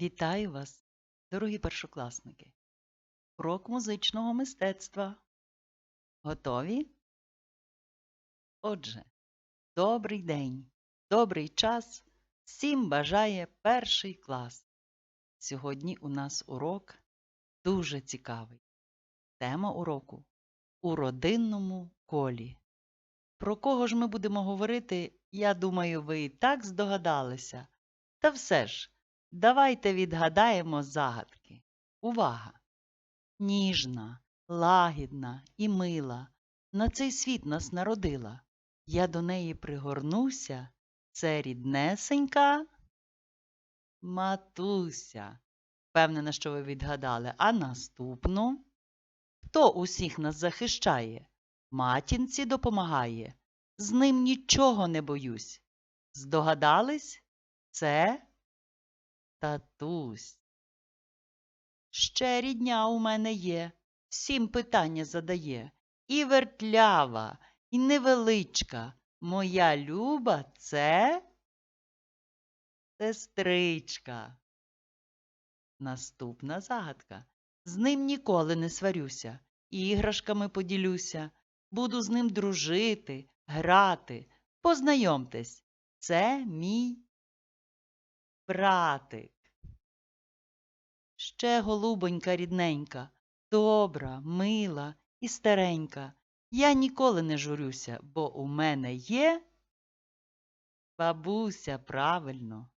Вітаю вас, дорогі першокласники! Урок музичного мистецтва. Готові? Отже, добрий день, добрий час всім бажає перший клас. Сьогодні у нас урок дуже цікавий. Тема уроку у родинному колі. Про кого ж ми будемо говорити, я думаю, ви і так здогадалися. Та все ж, давайте відгадаємо загадки. Увага! Ніжна, лагідна і мила, на цей світ нас народила. Я до неї пригорнуся, це ріднесенька матуся. Впевнена, що ви відгадали. А наступну? Хто усіх нас захищає? Матінці допомагає. З ним нічого не боюсь. Здогадались? Це татусь. Ще рідня у мене є, всім питання задає. І вертлява, і невеличка. Моя люба це сестричка. Наступна загадка. З ним ніколи не сварюся, іграшками поділюся. Буду з ним дружити, грати. Познайомтесь, це мій братик. Ще голубонька рідненька, добра, мила і старенька. Я ніколи не журюся, бо у мене є бабуся правильно.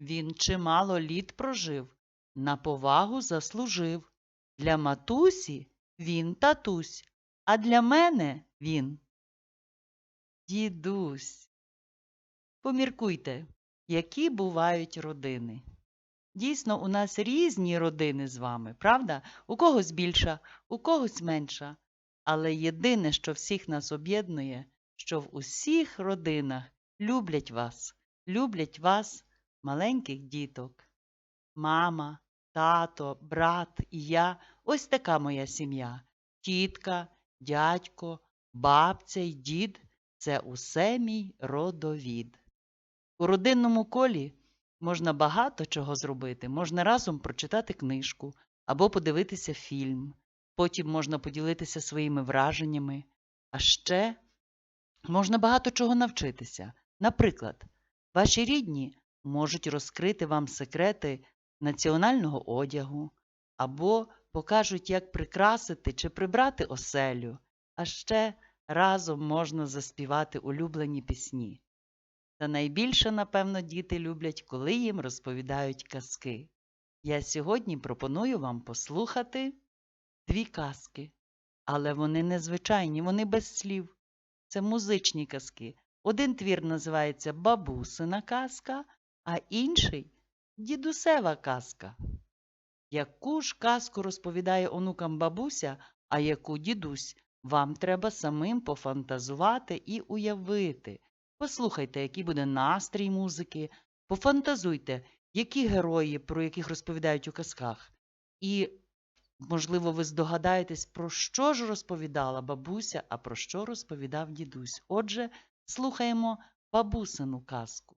Він чимало літ прожив, на повагу заслужив. Для матусі він татусь, а для мене він дідусь. Поміркуйте, які бувають родини. Дійсно, у нас різні родини з вами, правда? У когось більша, у когось менша. Але єдине, що всіх нас об'єднує, що в усіх родинах люблять вас, люблять вас, маленьких діток. Мама, тато, брат і я ось така моя сім'я. Тітка, дядько, бабця й дід це усе мій родовід. У родинному колі можна багато чого зробити. Можна разом прочитати книжку або подивитися фільм. Потім можна поділитися своїми враженнями. А ще можна багато чого навчитися. Наприклад, ваші рідні можуть розкрити вам секрети національного одягу або покажуть, як прикрасити чи прибрати оселю, а ще разом можна заспівати улюблені пісні. Та найбільше, напевно, діти люблять, коли їм розповідають казки. Я сьогодні пропоную вам послухати дві казки, але вони незвичайні, вони без слів. Це музичні казки. Один твір називається Бабусина казка, а інший дідусева казка. Яку ж казку розповідає онукам бабуся, а яку дідусь, вам треба самим пофантазувати і уявити. Послухайте, який буде настрій музики, пофантазуйте, які герої, про яких розповідають у казках. І, можливо, ви здогадаєтесь, про що ж розповідала бабуся, а про що розповідав дідусь. Отже, слухаємо бабусину казку.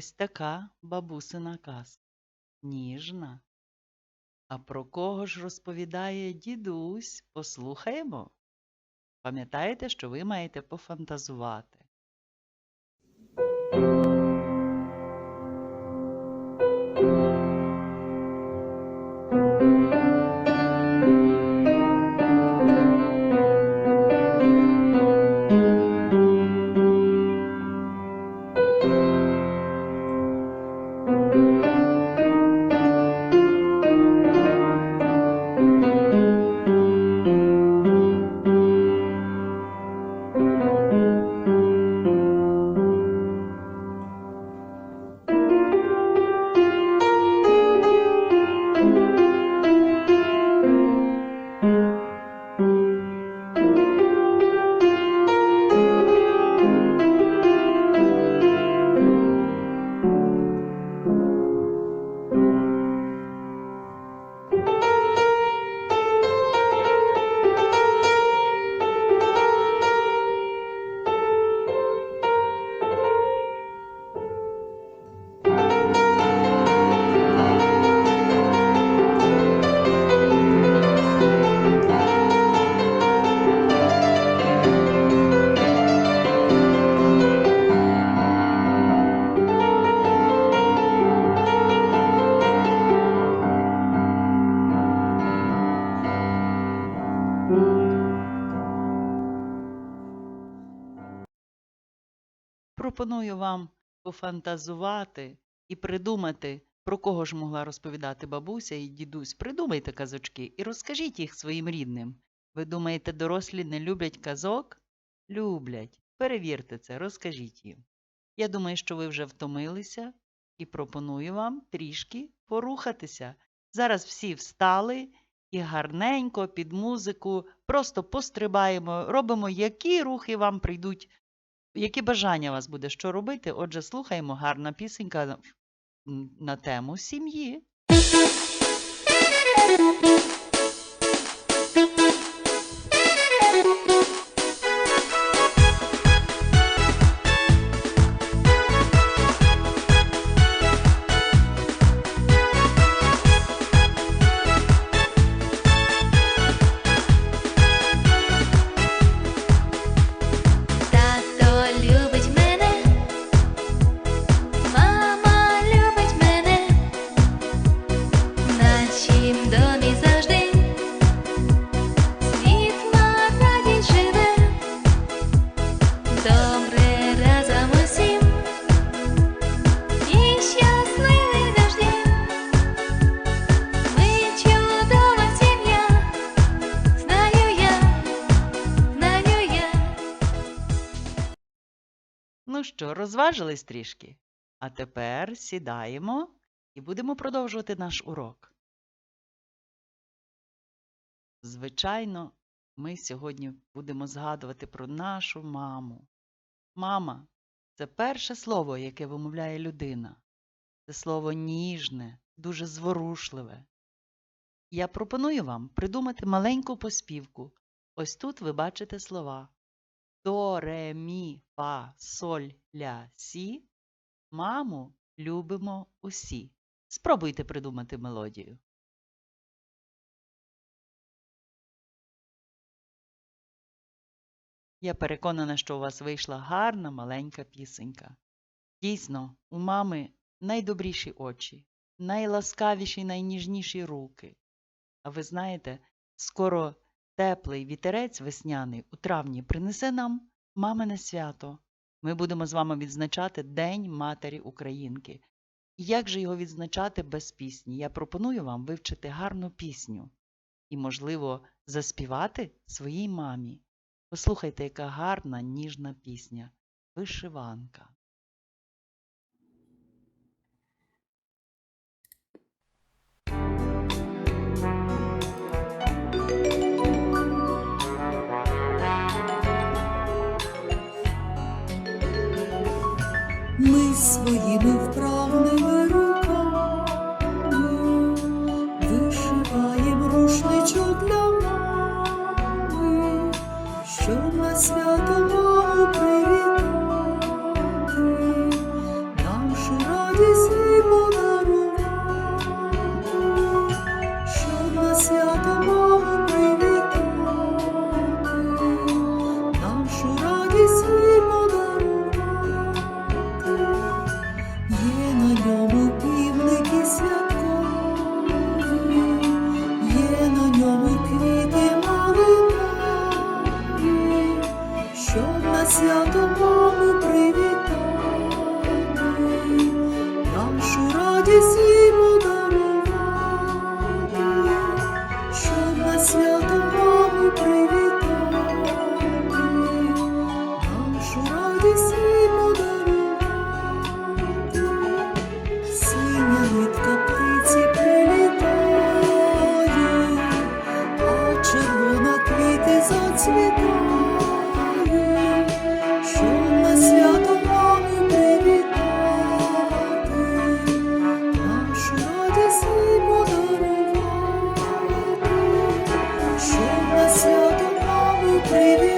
Ось така бабусина казка. Ніжна. А про кого ж розповідає дідусь? Послухаємо. Пам'ятаєте, що ви маєте пофантазувати. Пропоную вам пофантазувати і придумати, про кого ж могла розповідати бабуся і дідусь. Придумайте казочки і розкажіть їх своїм рідним. Ви думаєте, дорослі не люблять казок? Люблять. Перевірте це, розкажіть їм. Я думаю, що ви вже втомилися і пропоную вам трішки порухатися. Зараз всі встали і гарненько під музику просто пострибаємо, робимо, які рухи вам прийдуть які бажання у вас буде, що робити? Отже, слухаємо гарна пісенька на- тему сім'ї. Ну що, розважились трішки? А тепер сідаємо і будемо продовжувати наш урок. Звичайно, ми сьогодні будемо згадувати про нашу маму. Мама це перше слово, яке вимовляє людина. Це слово ніжне, дуже зворушливе. Я пропоную вам придумати маленьку поспівку. Ось тут ви бачите слова до, ре, мі, фа, соль, ля, сі. Маму любимо усі. Спробуйте придумати мелодію. Я переконана, що у вас вийшла гарна маленька пісенька. Дійсно, у мами найдобріші очі, найласкавіші, найніжніші руки. А ви знаєте, скоро теплий вітерець весняний у травні принесе нам мамине свято. Ми будемо з вами відзначати День Матері Українки. І як же його відзначати без пісні? Я пропоную вам вивчити гарну пісню і, можливо, заспівати своїй мамі. Послухайте, яка гарна ніжна пісня Вишиванка. Ми своїми вправними Щоб нас льотом нову привів.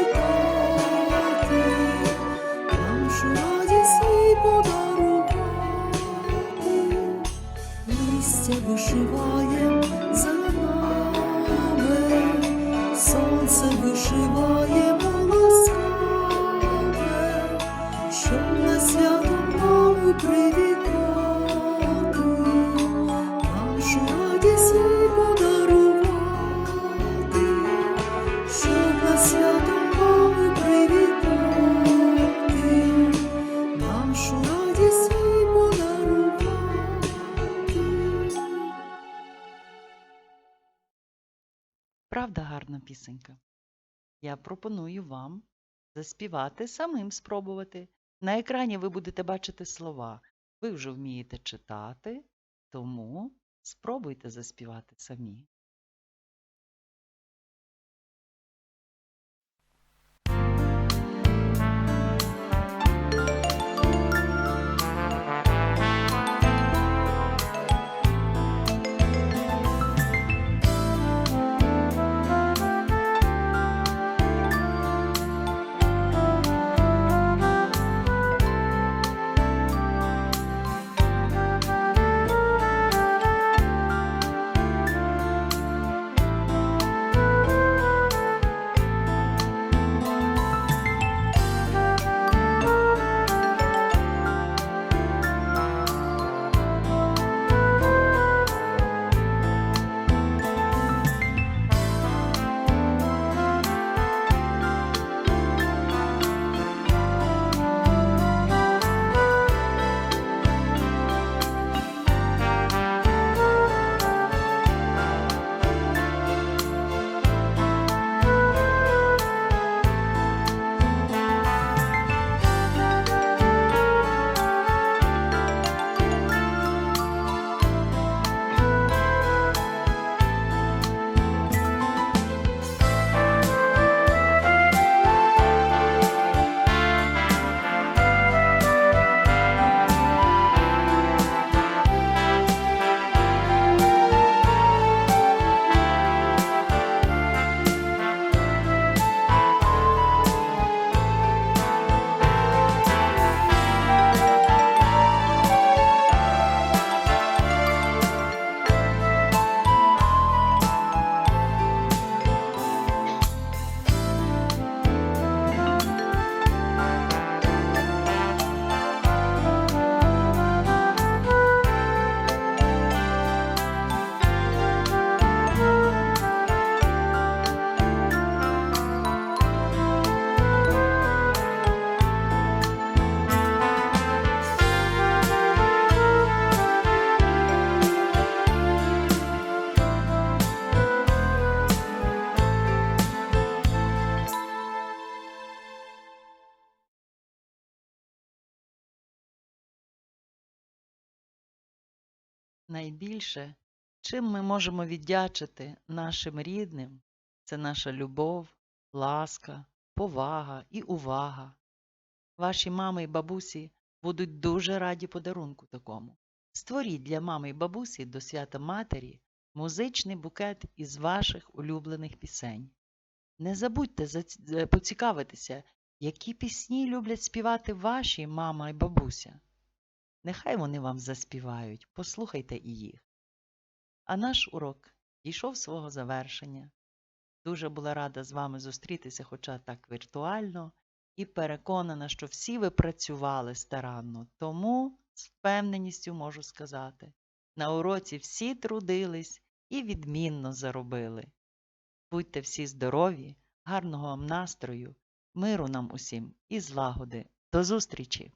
Я пропоную вам заспівати самим спробувати. На екрані ви будете бачити слова. Ви вже вмієте читати, тому спробуйте заспівати самі. Найбільше, чим ми можемо віддячити нашим рідним, це наша любов, ласка, повага і увага. Ваші мами і бабусі будуть дуже раді подарунку такому. Створіть для мами і бабусі до свята Матері музичний букет із ваших улюблених пісень. Не забудьте е, поцікавитися, які пісні люблять співати ваші мама і бабуся. Нехай вони вам заспівають, послухайте і їх. А наш урок дійшов свого завершення. Дуже була рада з вами зустрітися, хоча так віртуально, і переконана, що всі ви працювали старанно, тому з впевненістю можу сказати, на уроці всі трудились і відмінно заробили. Будьте всі здорові, гарного вам настрою, миру нам усім і злагоди. До зустрічі!